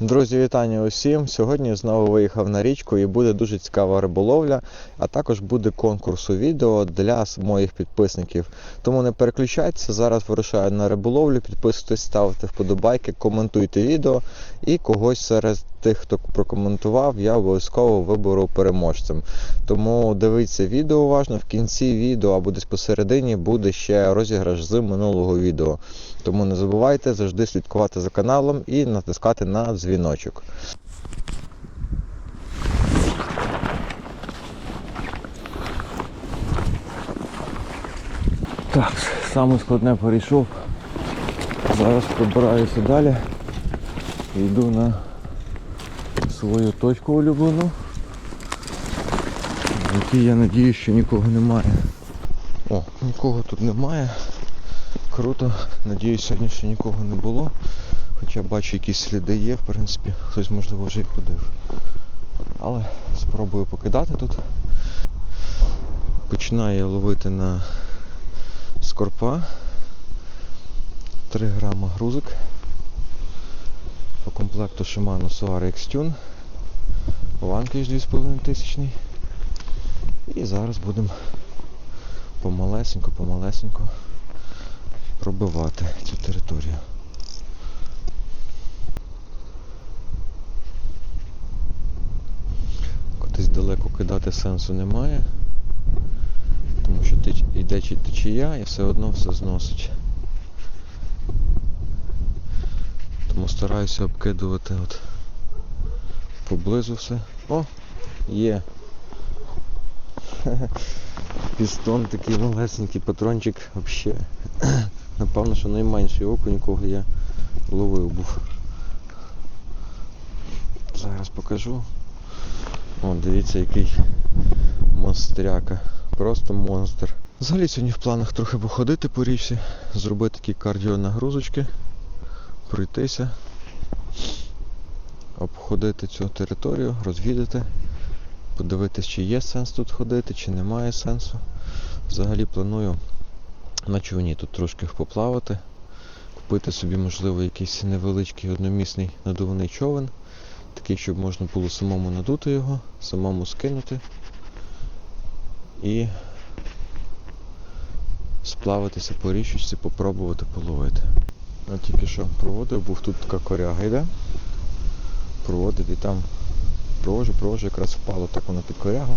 Друзі, вітання усім! Сьогодні знову виїхав на річку і буде дуже цікава риболовля, а також буде конкурс у відео для моїх підписників. Тому не переключайтеся, зараз вирушаю на риболовлю, підписуйтесь, ставте вподобайки, коментуйте відео і когось серед тих, хто прокоментував, я обов'язково виберу переможцем. Тому дивіться відео уважно. В кінці відео або десь посередині буде ще розіграш з минулого відео. Тому не забувайте завжди слідкувати за каналом і натискати на дзвіночок. Так, саме складне перейшов. Зараз пробираюся далі йду на свою точку улюблену, в якій я надію, що нікого немає. О, нікого тут немає. Круто. Надіюсь, сьогодні ще нікого не було. Хоча бачу якісь сліди є, в принципі, хтось можливо вже й ходив. Але спробую покидати тут. Починаю ловити на скорпа. 3 грама грузик. По комплекту Shimano Soar X-Tune. Ванкіш 2,5 тисячний. І зараз будемо помалесенько, помалесенько пробивати цю територію. Кудись далеко кидати сенсу немає, тому що йде течія і все одно все зносить. Тому стараюся обкидувати от поблизу все. О, є. Пістон такий малесенький, патрончик взагалі. Напевно, що найменший окунь, якого я ловив був. Зараз покажу. О, дивіться, який монстряка. Просто монстр. Взагалі сьогодні в планах трохи походити по річці, зробити такі кардіонагрузочки, пройтися, обходити цю територію, розвідати, подивитись, чи є сенс тут ходити, чи немає сенсу. Взагалі планую на човні тут трошки поплавати, купити собі, можливо, якийсь невеличкий одномісний надувний човен, такий, щоб можна було самому надути його, самому скинути і сплавитися по річці, попробувати половити. От тільки що проводив, був тут така коряга йде. Проводив і там провожу, провожу, якраз впало так воно під корягу.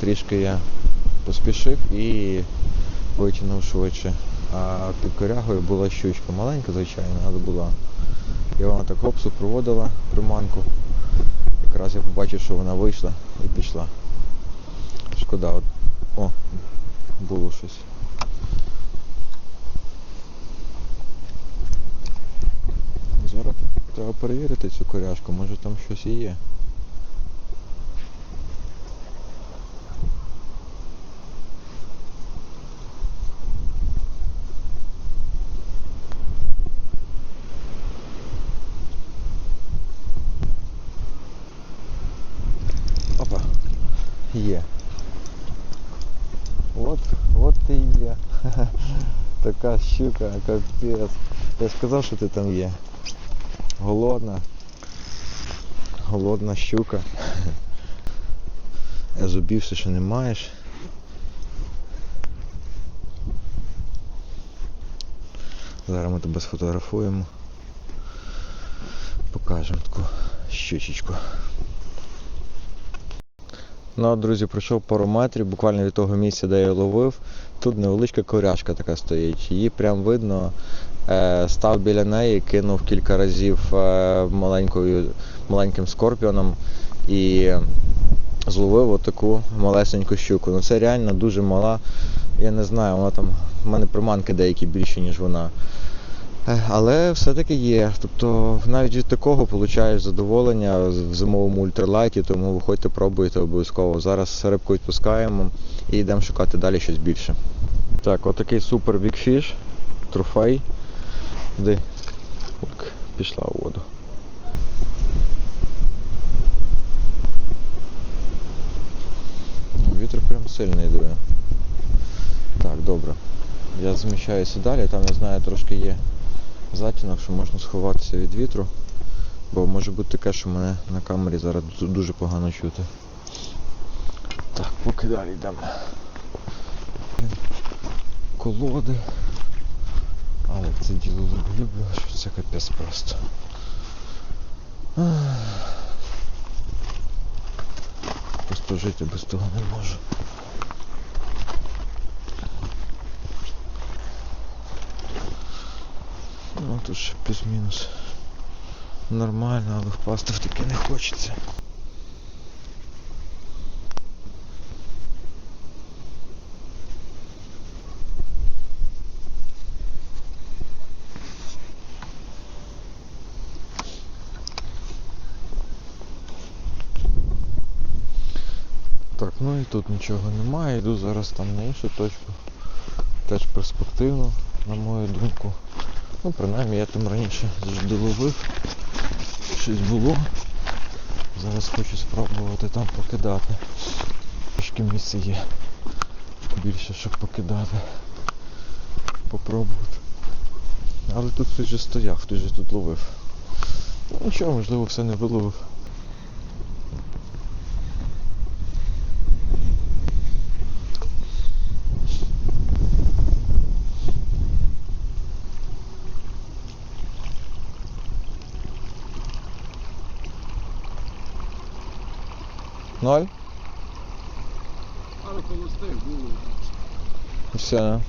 Трішки я поспішив і витягнув швидше. А під корягою була щучка маленька, звичайно, але була. І вона так хопсу проводила приманку. Якраз я побачив, що вона вийшла і пішла. Шкода, от, о, було щось. Зараз треба перевірити цю коряшку, може там щось і є. Опа. Є. От, от ти і є. Така щука, капець. Я ж казав, що ти там є. Голодна. Голодна щука. Я зубів все ще не маєш. Зараз ми тебе сфотографуємо. Покажемо таку щучечку. Ну, друзі, пройшов пару метрів, буквально від того місця, де я ловив. Тут невеличка коряшка така стоїть. Її прям видно. Е, став біля неї, кинув кілька разів е, маленькою, маленьким скорпіоном і зловив отаку малесеньку щуку. Ну це реально дуже мала. Я не знаю, вона там. в мене приманки деякі більші, ніж вона. Е, Але все-таки є. Тобто навіть від такого получаєш задоволення в зимовому ультралайті, тому виходьте, пробуйте обов'язково. Зараз рибку відпускаємо і йдемо шукати далі щось більше. Так, отакий супер бікфіш, трофей. Де? Пішла у воду. Вітер прям сильний дує. Так, добре. Я зміщаюся далі, там я знаю трошки є затінок, що можна сховатися від вітру. Бо може бути таке, що мене на камері зараз дуже погано чути. Так, поки далі йдемо. Колоди. Але це діло люблю, що це капець просто. Просто жити без того не можу. Ну тут плюс-мінус. Нормально, але впасти в таке не хочеться. Так, ну і тут нічого немає. Йду зараз там на іншу точку. Теж перспективно, на мою думку. Ну, принаймні я там раніше завжди ловив. Щось було. Зараз хочу спробувати там покидати. Трошки місце є. Більше, щоб покидати. Попробувати. Але тут хтось же стояв, хтось же тут ловив. Ну, Нічого, можливо, все не виловив. Ноль? Але холостих було. Все.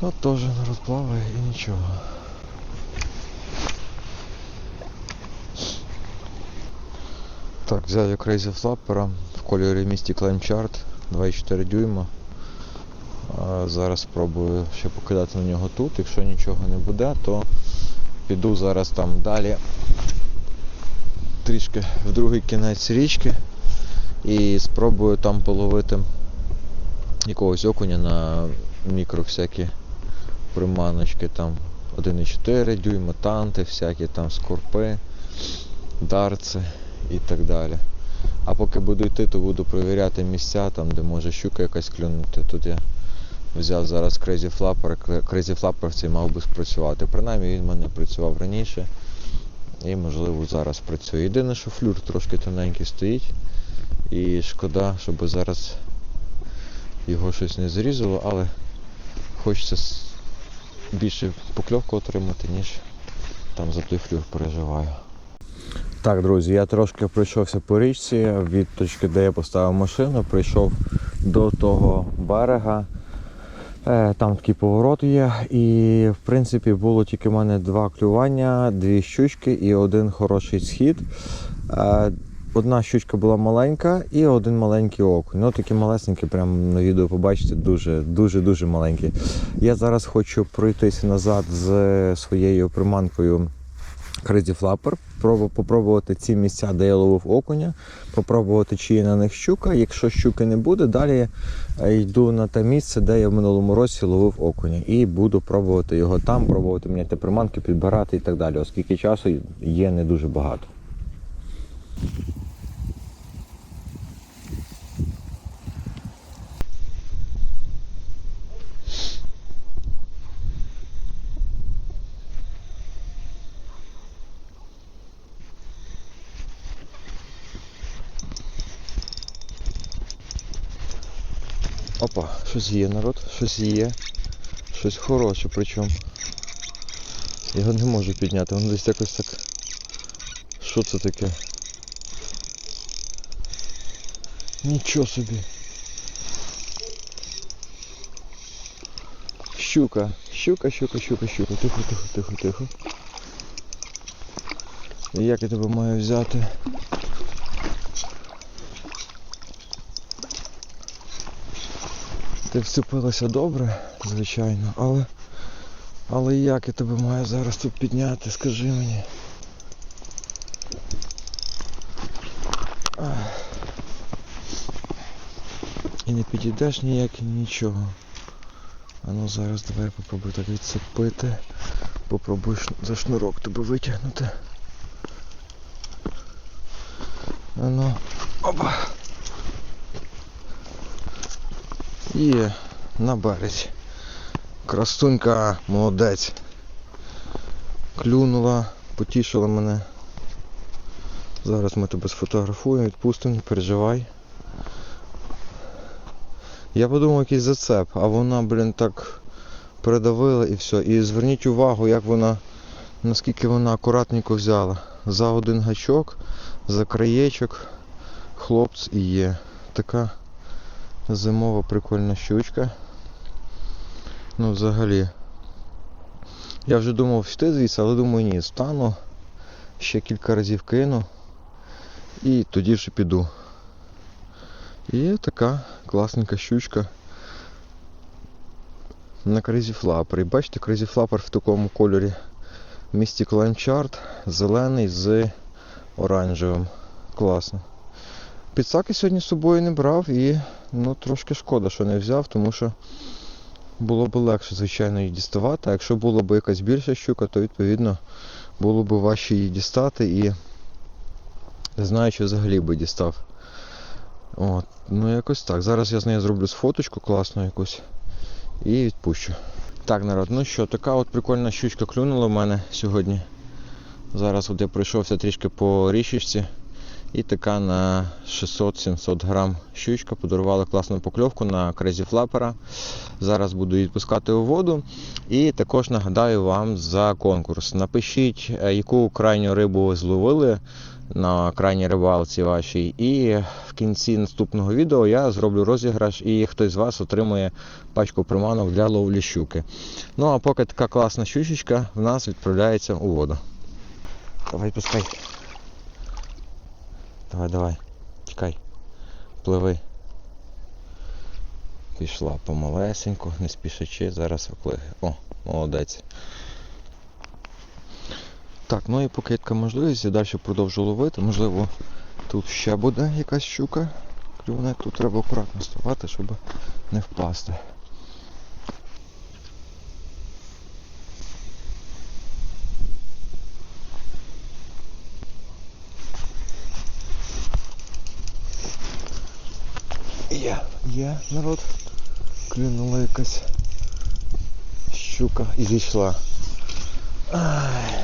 Ну теж народ плаває і нічого. Так, взяв я Crazy Flapper в кольорі Lime Chart 2,4 дюйма. Зараз спробую ще покидати на нього тут. Якщо нічого не буде, то піду зараз там далі трішки в другий кінець річки і спробую там половити якогось окуня на мікро всякі приманочки там 1,4 дюйма, танти, всякі там скорпи, дарци і так далі. А поки буду йти, то буду перевіряти місця, там, де може щука якась клюнути. Тут я взяв зараз Crazy Flapper. Crazy Flapper цей мав би спрацювати. Принаймні він в мене працював раніше. І можливо зараз працює. Єдине, що флюр трошки тоненький стоїть. І шкода, щоб зараз його щось не зрізало, але хочеться більше покльовку отримати, ніж там за той флюр переживаю. Так, друзі, я трошки пройшовся по річці від точки, де я поставив машину, прийшов до того берега. Е, Там такий поворот є. І в принципі було тільки в мене два клювання, дві щучки і один хороший схід. Е, Одна щучка була маленька і один маленький окунь. Ну такі малесенькі, прямо на відео побачите, дуже дуже дуже маленькі. Я зараз хочу пройтися назад з своєю приманкою Crazy Flapper, попробувати ці місця, де я ловив окуня, попробувати, чи є на них щука. Якщо щуки не буде, далі е, йду на те місце, де я в минулому році ловив окуня. І буду пробувати його там, пробувати міняти приманки, підбирати і так далі, оскільки часу є не дуже багато. Опа, щось є народ, щось є. Щось хороше причому. Його не можу підняти, воно десь якось так. Що це таке? Нічого собі. Щука, щука, щука, щука, щука. Тихо, тихо, тихо, тихо. Як я тебе маю взяти? Ти вцепилася добре, звичайно, але. Але як я тебе маю зараз тут підняти, скажи мені. І не підійдеш ніяк і нічого. А ну зараз давай я попробую так відцепити. Попробую за шнурок тебе витягнути. Ну, опа. Є, на березі. Красунька, молодець. Клюнула, потішила мене. Зараз ми тебе сфотографуємо, відпустимо, не переживай. Я подумав якийсь зацеп, а вона, блін, так передавила і все. І зверніть увагу, як вона, наскільки вона акуратненько взяла. За один гачок, за краєчок, хлопць і є. Така зимова прикольна щучка. Ну взагалі. Я вже думав йти звідси, але думаю ні, стану, ще кілька разів кину і тоді вже піду. І така класненька щучка на Crazy Flapper. І бачите, Flapper в такому кольорі Mystic Lime Chart, зелений з оранжевим. Класно. Підсаки сьогодні з собою не брав і ну, трошки шкода, що не взяв, тому що було б легше, звичайно, її діставати. А якщо була б якась більша щука, то відповідно було б важче її дістати і не знаю, чи взагалі би дістав. От, ну якось так. Зараз я з нею зроблю сфоточку класну якусь і відпущу. Так, народ, ну що, така от прикольна щучка клюнула в мене сьогодні. Зараз от я пройшовся трішки по річечці. І така на 600-700 грам щучка подарувала класну покльовку на Crazy Flapper. Зараз буду відпускати у воду. І також нагадаю вам за конкурс. Напишіть, е, яку крайню рибу ви зловили на крайній рибалці вашій. І в кінці наступного відео я зроблю розіграш і хтось з вас отримує пачку приманок для ловлі щуки. Ну а поки така класна щучечка в нас відправляється у воду. Давай пускай. Давай, давай. Тікай. Пливи. Пішла помалесенько, не спішачи, зараз виплине. О, молодець. Так, ну і поки така можливість, я далі продовжу ловити. Можливо, тут ще буде якась щука. Клюне, тут треба акуратно ставати, щоб не впасти. Є, є народ. Клюнула якась щука і зійшла. Ай.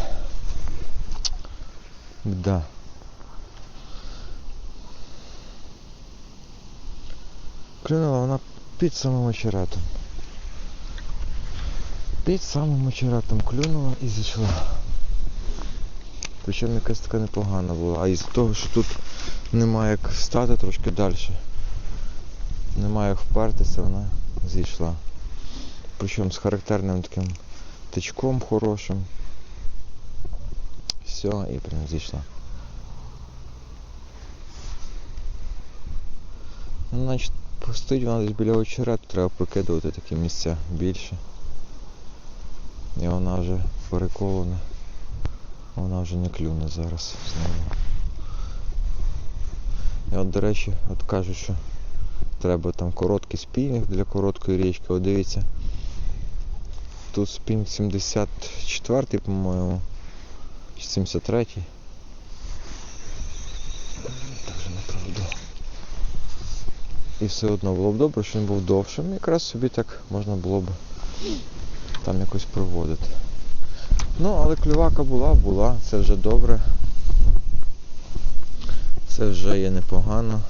Да. Клюнула вона під самим очеретом. Під самим очеретом клюнула і зійшла. Причому якась така непогана була. А із того, що тут немає як стати трошки далі. Немає як впертися, вона зійшла. Причому з характерним таким тичком хорошим. Все, і прям зійшла. Ну, значить, стоїть вона десь біля очерету, треба прокидувати такі місця більше. І вона вже переколена. Вона вже не клюне зараз знову. І от, до речі, от кажуть, що треба там короткий спінінг для короткої річки. От дивіться. Тут спінг 74 по-моєму. Чи 73 Так вже неправда. І все одно було б добре, що він був довшим. Якраз собі так можна було б там якось проводити. Ну, але клювака була, була, це вже добре. Це вже є непогано.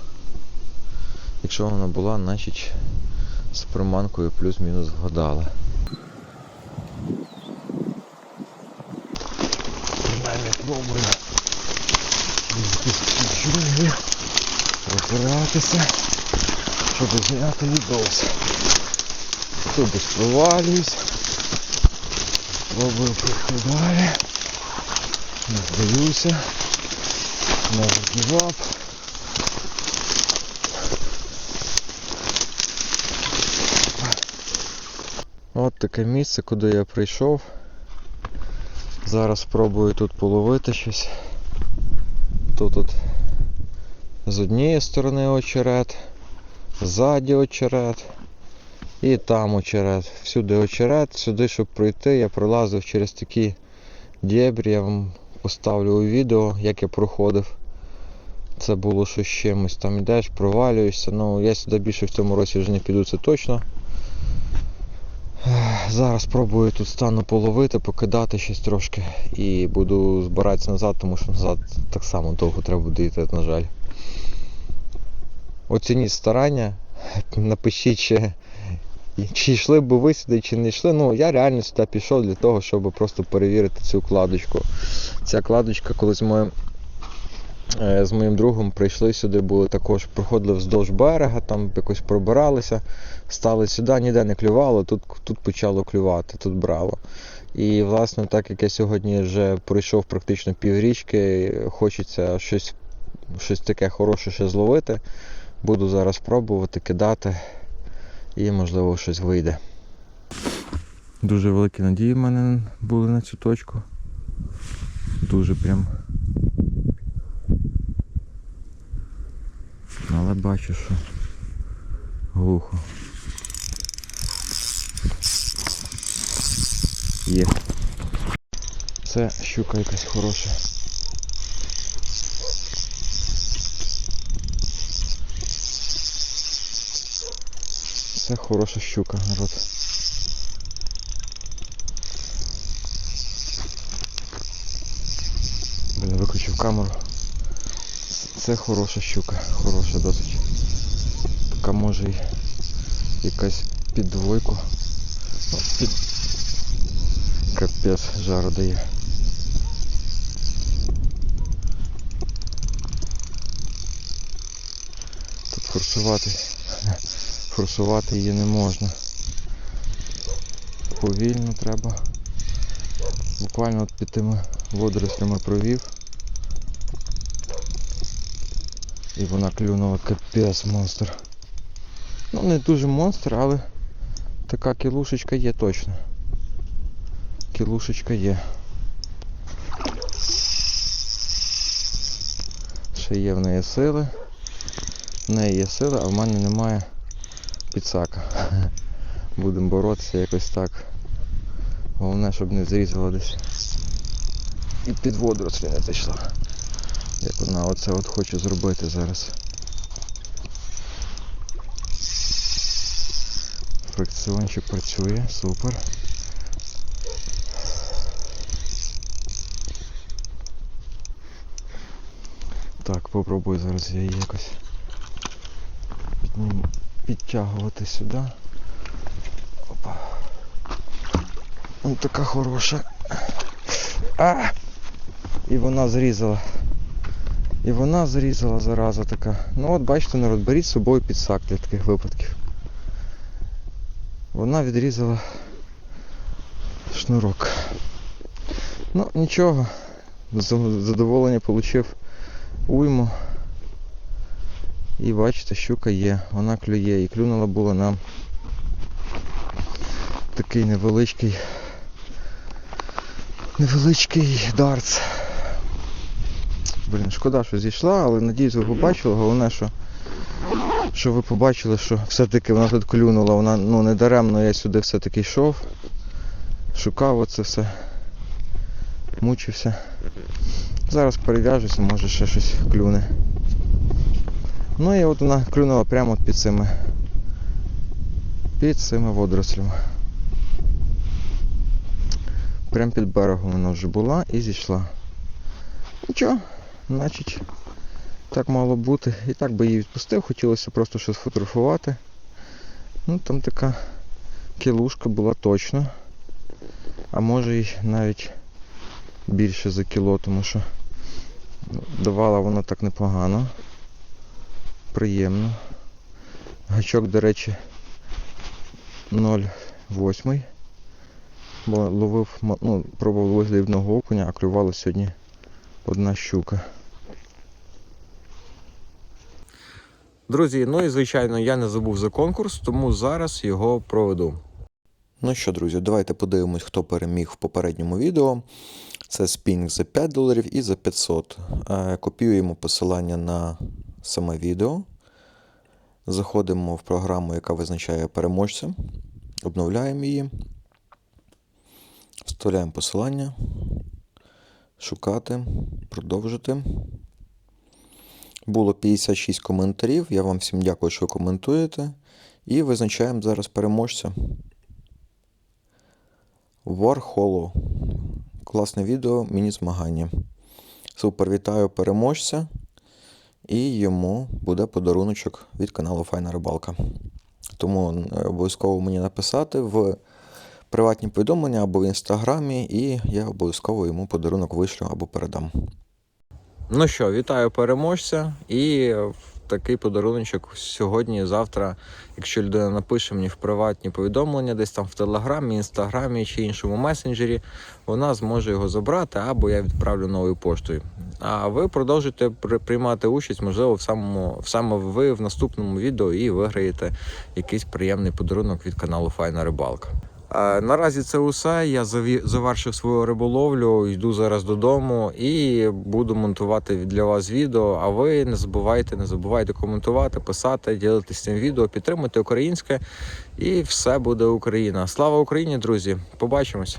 Якщо вона була, значить з приманкою плюс-мінус вгадала. Принаймні пробую джунглі розбиратися, щоб зняти відос. Тут провалююсь. Пробую далі. Не здаюся. Не give таке місце, куди я прийшов. Зараз спробую тут половити щось. Тут от з однієї сторони очерет, ззаді очерет і там очерет. Всюди очерет, сюди, щоб пройти, я пролазив через такі дєбрі, я вам поставлю у відео, як я проходив. Це було що з чимось. Там йдеш, провалюєшся. Ну, я сюди більше в цьому році вже не піду, це точно. Зараз спробую тут стану половити, покидати щось трошки і буду збиратися назад, тому що назад так само довго треба буде йти, на жаль. Оцініть старання, напишіть, чи, чи йшли б ви сюди, чи не йшли. Ну, я реально сюди пішов для того, щоб просто перевірити цю кладочку. Ця кладочка, коли з моїм, е, з моїм другом прийшли сюди, були також, проходили вздовж берега, там якось пробиралися, стали сюди, ніде не клювало, тут, тут почало клювати, тут брало. І, власне, так як я сьогодні вже пройшов практично піврічки, хочеться щось, щось таке хороше ще зловити. Буду зараз пробувати, кидати і, можливо, щось вийде. Дуже великі надії в мене були на цю точку. Дуже прям. Але бачу, що глухо. Є. Це щука якась хороша. Це хороша щука, народ. Блін, виключив камеру. Це- хороша щука, хороша досить. Така може і якась під двойку. Ну, під... Капець жару дає. Тут форсувати. Форсувати її не можна. Повільно треба. Буквально от під тими водорослями провів. І вона клюнула капець монстр. Ну не дуже монстр, але така кілушечка є точно. Кілушечка є. Ще є в неї сили. В неї є сили, а в мене немає підсака. Будемо боротися якось так. Головне, щоб не зрізала десь. І під водорослі не зайшла. Як вона оце от хоче зробити зараз. Фрикціончик працює, супер. Так, попробую зараз я її якось підтягувати сюди. Опа. Ось така хороша. А! І вона зрізала. І вона зрізала зараза така. Ну от бачите, народ, беріть з собою підсак для таких випадків. Вона відрізала шнурок. Ну, нічого. Задоволення отримав уйму. І бачите, щука є, вона клює. І клюнула була нам такий невеличкий невеличкий дартс. Блін, шкода, що зійшла, але надіюсь, ви побачили. Головне, що, що ви побачили, що все-таки вона тут клюнула, вона ну, не даремно я сюди все-таки йшов, шукав оце все, мучився. Зараз перев'яжуся, може ще щось клюне. Ну і от вона клюнула прямо під цими під цими водорослями. Прямо під берегом вона вже була і зійшла. Нічого, значить, так мало бути. І так би її відпустив, хотілося просто щось фотографувати. Ну там така кілушка була точно. А може й навіть більше за кіло, тому що давала вона так непогано. Приємно. Гачок, до речі, 0,8. Бо ловив, ну, пробував ловити одного окуня, а клювала сьогодні одна щука. Друзі, ну і звичайно, я не забув за конкурс, тому зараз його проведу. Ну що, друзі, давайте подивимось, хто переміг в попередньому відео. Це спінг за 5 доларів і за 500. Е, Копіюємо посилання на саме відео. Заходимо в програму, яка визначає переможця. Обновляємо її. Вставляємо посилання. Шукати, продовжити. Було 56 коментарів. Я вам всім дякую, що коментуєте. І визначаємо зараз переможця. Warholo. Класне відео, міні-змагання. Супер, вітаю переможця. І йому буде подаруночок від каналу Файна Рибалка. Тому е, обов'язково мені написати в приватні повідомлення або в інстаграмі, і я обов'язково йому подарунок вишлю або передам. Ну що, вітаю переможця. І такий подаруночок сьогодні, завтра, якщо людина напише мені в приватні повідомлення, десь там в Телеграмі, Інстаграмі чи іншому месенджері, вона зможе його забрати, або я відправлю новою поштою. А ви продовжуєте при- приймати участь, можливо, в самому в саме ви в наступному відео і виграєте якийсь приємний подарунок від каналу Файна Рибалка. Наразі це усе. Я завершив свою риболовлю, йду зараз додому і буду монтувати для вас відео. А ви не забувайте, не забувайте коментувати, писати, ділитися цим відео, підтримуйте українське, і все буде Україна. Слава Україні, друзі! Побачимось!